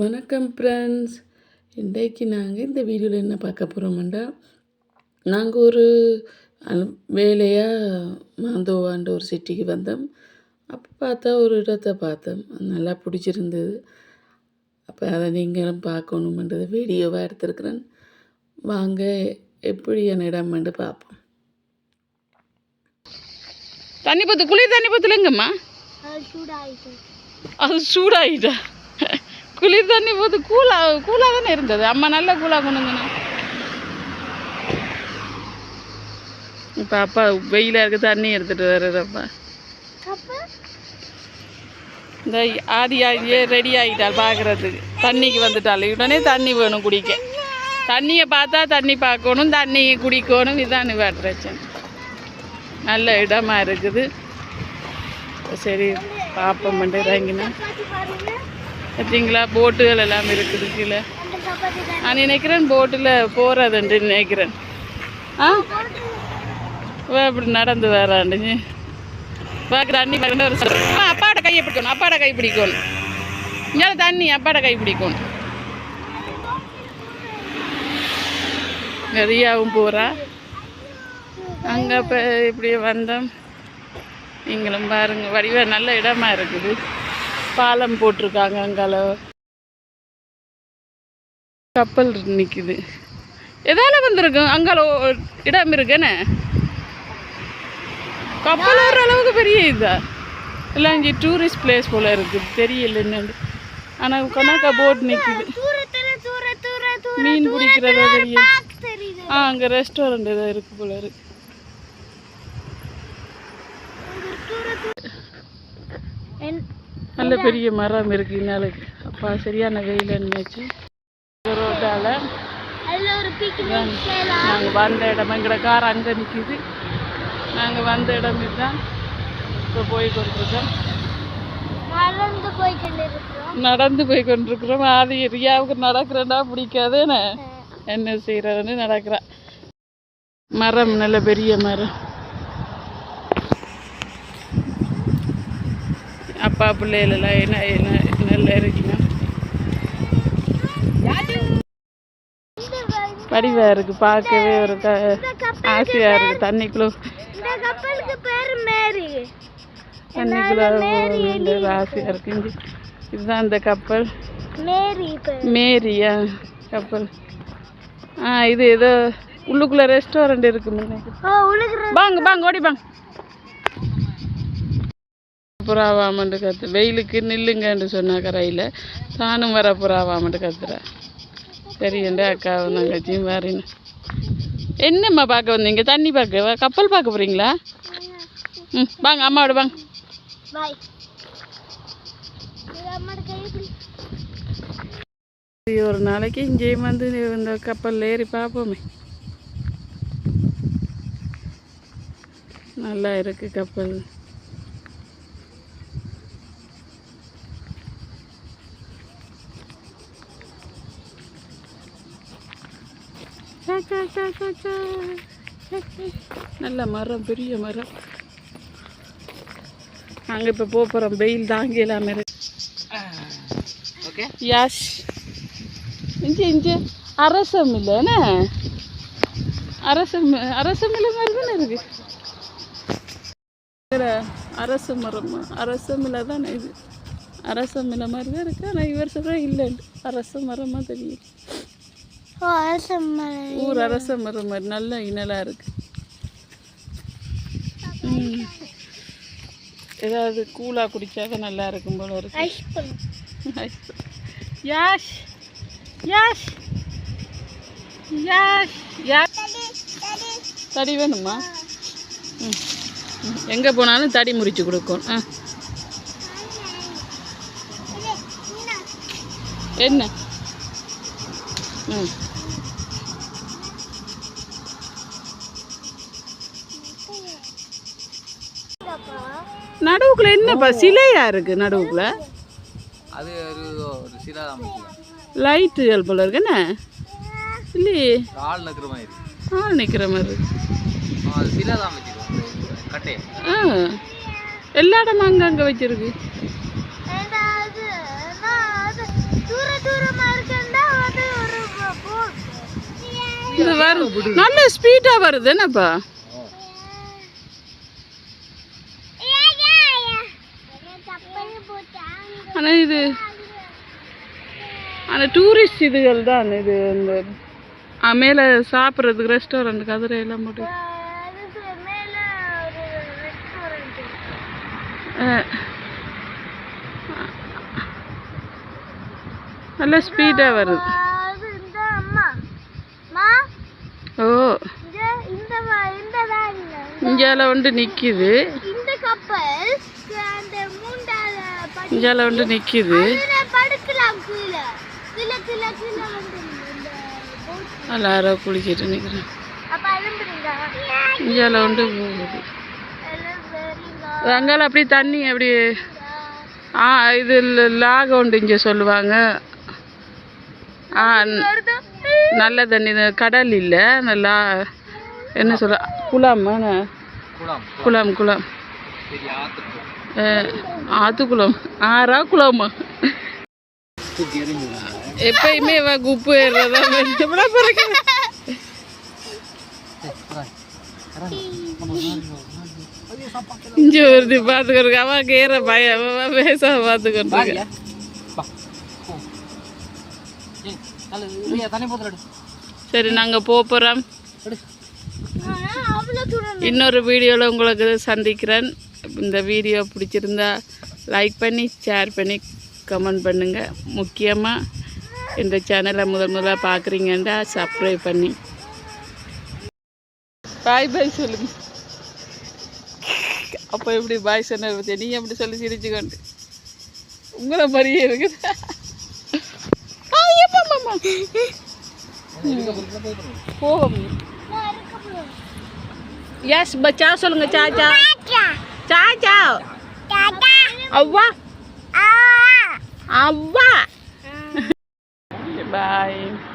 வணக்கம் ஃப்ரெண்ட்ஸ் இன்றைக்கு நாங்கள் இந்த வீடியோவில் என்ன பார்க்க போகிறோம்டா நாங்கள் ஒரு வேலையாக மாந்தோவான்ற ஒரு சிட்டிக்கு வந்தோம். அப்போ பார்த்தா ஒரு இடத்தை பார்த்தோம். நல்லா பிடிச்சிருந்தது. அப்போ அதை நீங்களும் பார்க்கணுமென்றது வீடியோவாக எடுத்திருக்கிறேன். வாங்க எப்படியான இடம்னு பார்ப்போம். தண்ணி பத்து குளிர் தண்ணி பத்துலங்கம்மா? அது சூடாயிட்டா? குளிர் தண்ணி போது கூலா கூலாக தானே இருந்தது? அம்மா நல்லா கூலா கொண்டுங்கண்ணா இப்போ அப்பா வெயிலாக இருக்க தண்ணி எடுத்துகிட்டு வர்றப்பா இந்த ஆதி ஆதியே ரெடி ஆகிட்டாள் பார்க்குறதுக்கு தண்ணிக்கு வந்துட்டாள். உடனே தண்ணி வேணும் குடிக்க. தண்ணியை பார்த்தா தண்ணி பார்க்கணும் தண்ணியை குடிக்கணும். இதான் பிரச்சனை. நல்ல இடமா இருக்குது. சரி பார்ப்போம் இறங்கினா. பார்த்தீங்களா போட்டுகள் எல்லாம் இருக்குது கீழே. நான் நினைக்கிறேன் போட்டில் போகிறதுண்டு நினைக்கிறேன். ஆ? வா இப்படி நடந்து வராண்டுங்க பார்க்குற அண்ணி பார்க்கணும் ஒரு சொல்ல அப்பாட கையை பிடிக்கணும் அப்பாட கை பிடிக்கணும் இங்கே தண்ணி அப்பாட கை பிடிக்கணும் நிறையாவும் போகிறா அங்கே இப்போ இப்படி வந்தோம். நீங்களும் பாருங்கள் வடிவ நல்ல இடமா இருக்குது. பாலம் போட்டிருக்காங்க அங்கால கப்பல் நிற்குது எதால வந்திருக்கும்? அங்கால இடம் இருக்குன்னு கப்பல் வர்ற அளவுக்கு பெரிய இதா? இல்லை இங்கே டூரிஸ்ட் பிளேஸ் போல இருக்குது தெரியல என்னன்னு ஆனால் கணக்கா போட் நிற்குது மீன் பிடிக்கிறதா தெரியும் ஆ அங்கே ரெஸ்டாரண்ட் ஏதோ இருக்கு போல இருக்கு. நல்ல பெரிய மரம் இருக்கு இன்னாலுக்கு அப்பா சரியான வெயில் நினைச்சு ரோட்டால நாங்கள் வந்த இடம் எங்கட கார் அங்கே நிற்கிது நாங்கள் வந்த இடம் இதுதான். இப்போ போய் கொண்டிருக்கோம். நடந்து போய் கொண்டிருக்கிறோம். நடந்து போய் கொண்டிருக்கிறோம் ஆதி ரியாவுக்கு நடக்கிறேன்னா பிடிக்காதுன்னு என்ன செய்யறதுன்னு நடக்கிறா. மரம் நல்ல பெரிய மரம். அப்பா பிள்ளைகளெல்லாம் என்ன என்ன நல்லா இருக்குங்க படிவா இருக்கு பார்க்கவே ஒரு க ஆசையா இருக்கு. தண்ணிக்குள்ள தண்ணிக்குள்ள போகணுன்ற ஆசையா இருக்கு. இங்க இதுதான் இந்த கப்பல். மேரியா கப்பல். ஆ இது ஏதோ உள்ளுக்குள்ள ரெஸ்டாரண்ட் இருக்கு வாங்க வாங்க ஓடி வாங்க. புறாவாமண்டு கத்து வெயிலுக்கு நில்லுங்கன்னு சொன்னா கரையில். தானும் வர புறாவாமண்டு கத்துறா. சரி என்ற அக்காவும் தங்கச்சியும் வரேன்னு. என்னம்மா பார்க்க வந்தீங்க? தண்ணி பார்க்க கப்பல் பார்க்க போறீங்களா? ம் வாங்க அம்மாவோட வாங்க. ஒரு நாளைக்கு இங்கேயும் வந்து இந்த கப்பலில் ஏறி பார்ப்போமே. நல்லா இருக்கு கப்பல். நல்ல மரம் பெரிய மரம். நாங்கள் இப்போ போகிறோம் வெயில் தாங்க இல்லாமல் இருக்கு. ஓகே யாஷ் இஞ்சி இஞ்சி. அரசம் இல்லைண்ணே அரசம் அரசம் இல்லை மாதிரி தானே இருக்கு? வேற அரச மரம் அரசம் இல்லை தானே இது? அரசம் இல்லை மாதிரி தான் இருக்கு. ஆனால் இவர் சொல்கிற இல்லை அரச மரமாக தெரியும். மரம். ஊர் அரச மரம் மாதிரி நல்ல இனலாக இருக்கு. ஏதாவது கூலாக குடிச்சாதான் நல்லா இருக்கும் போல இருக்கு. யாஷ் யாஷ் யாஷ் யாஷ். தடி வேணுமா? ம். ம். எங்கே போனாலும் தடி முறிச்சு கொடுக்கும். ஆ. என்ன? ம். நடுவுக்குள்ள என்னப்பா? சிலையா இருக்கு நடுவுக்குள்ள? அது ஒரு சிலை லைட்டு போல இருக்கு என்ன? இல்லையே. ஆள் நிற்கிற மாதிரி. ஆள் நிற்கிற மாதிரி. சிலை தான் கட்டை. ஆ. எல்லா இடமும் அங்கே அங்கே வச்சிருக்கு. இது நல்ல ஸ்பீடாக வருது என்னப்பா? போட்டாங்க ஆனா இது. ஆனா டூரிஸ்ட் இதுகள் தான் இது இந்த மேல சாப்பிட்றதுக்கு ரெஸ்டாரண்ட் கதிரை எல்லாம் போட்டு. நல்ல ஸ்பீடா வருது. ஓ. இந்த இந்த வ- இந்த வேன்ல இங்கால வந்து நிக்குது இந்த கப்பல் அந்த மூண்டால படி இங்கால வந்து நிக்குது இதுல படுக்கலாம் கீழே கீழே கீழே கீழே வந்து boat. எல்லாரும் குளிச்சிட்டு நிக்கிறேன் அப்ப எழும்புறீங்க இங்கால வந்து அங்கால அப்படி தண்ணி அப்படி ஆ இது லாகம் உண்டு இங்கே சொல்லுவாங்க. ஆ நல்ல தண்ணி இது கடல் இல்லை. நல்லா என்ன சொல்ல குளம் என்ன? குளம் குளம். குளம் ஆத்துக்குளம் ஆறா குளமா எப்பயுமே இவ குப்பு ஏறுறதா இங்கே வருது பார்த்துக்கிறதுக்கு அவன் கேற பயம் அவன் பேச பார்த்துக்கிறதுக்கு சரி நாங்கள் போகிறோம் இன்னொரு வீடியோவில் உங்களுக்கு சந்திக்கிறேன் இந்த வீடியோ பிடிச்சிருந்தா லைக் பண்ணி ஷேர் பண்ணி கமெண்ட் பண்ணுங்கள் முக்கியமாக இந்த சேனலை முதல் முதலாக பார்க்குறீங்கன்றா சப்ஸ்கிரைப் பண்ணி. பாய் பாய் சொல்லுங்க. அப்போ எப்படி பாய் சொன்ன பற்றி நீ எப்படி சொல்லி சிரிச்சுக்கொண்டு உங்களை மாதிரியே இருக்குது. ஆ, போவோம் எஸ் பச்சா சொல்லுங்க சாச்சா Chá chá Chá chá Ờ quá. Ờ. Ờ, ừ. Bye.